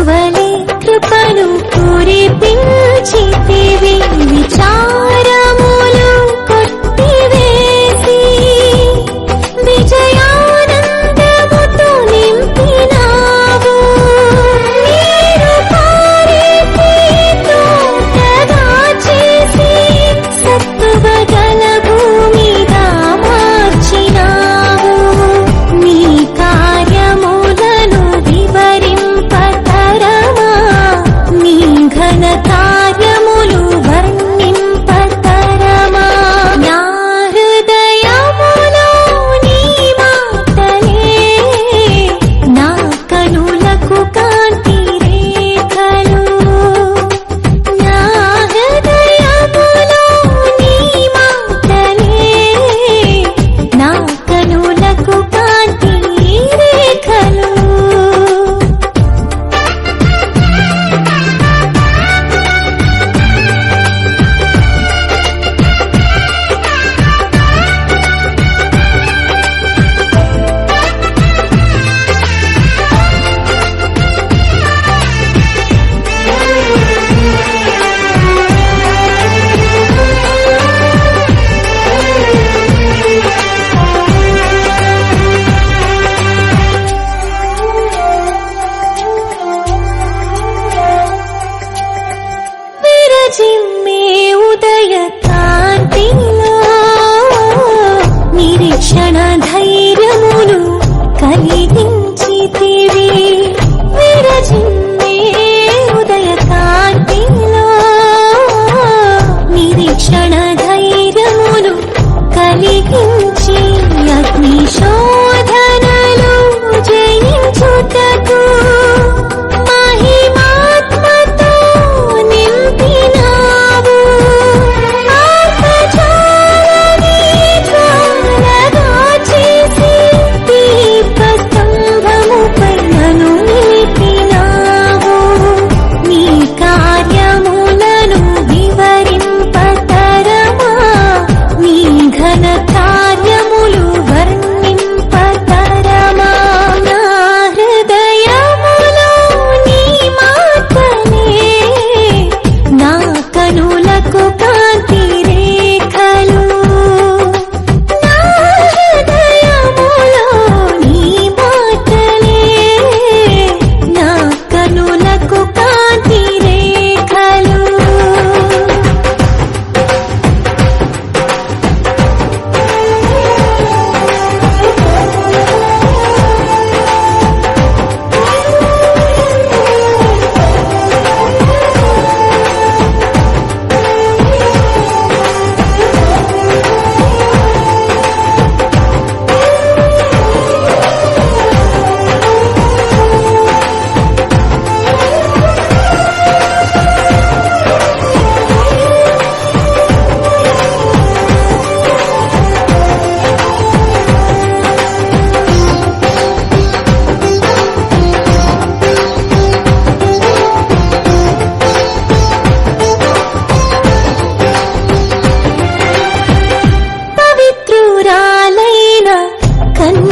కృపను కురిపించితివి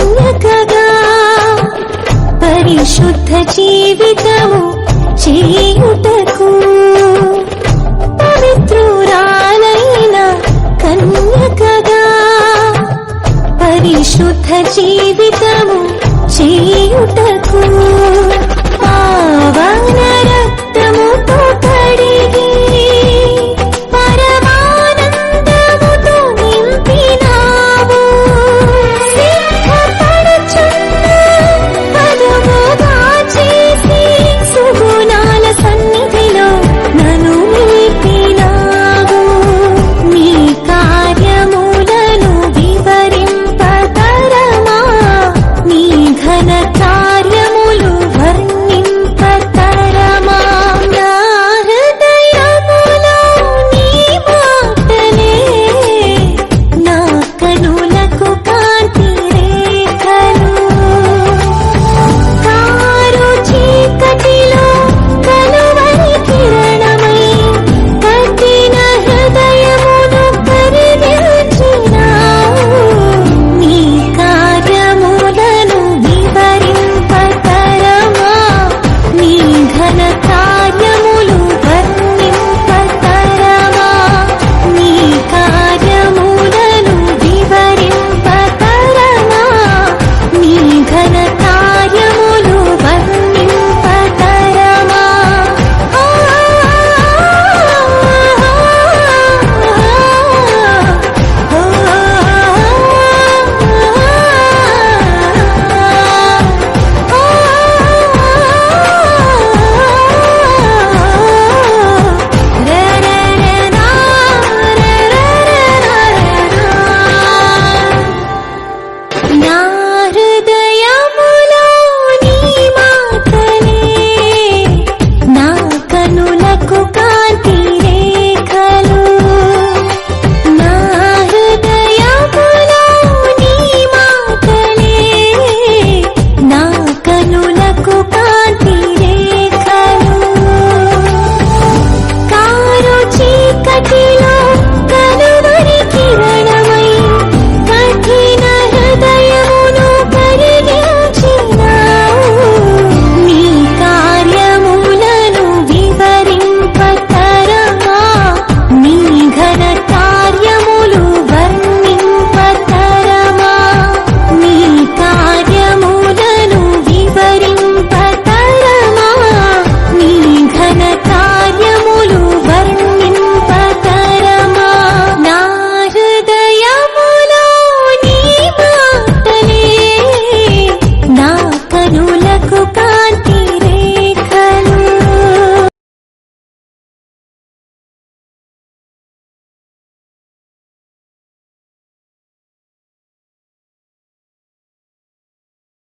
కన్యకగా పరిశుద్ధ జీవితము చేయుటకు పవిత్రురాలైన కన్యకగా పరిశుద్ధ జీవితము చేయుటకు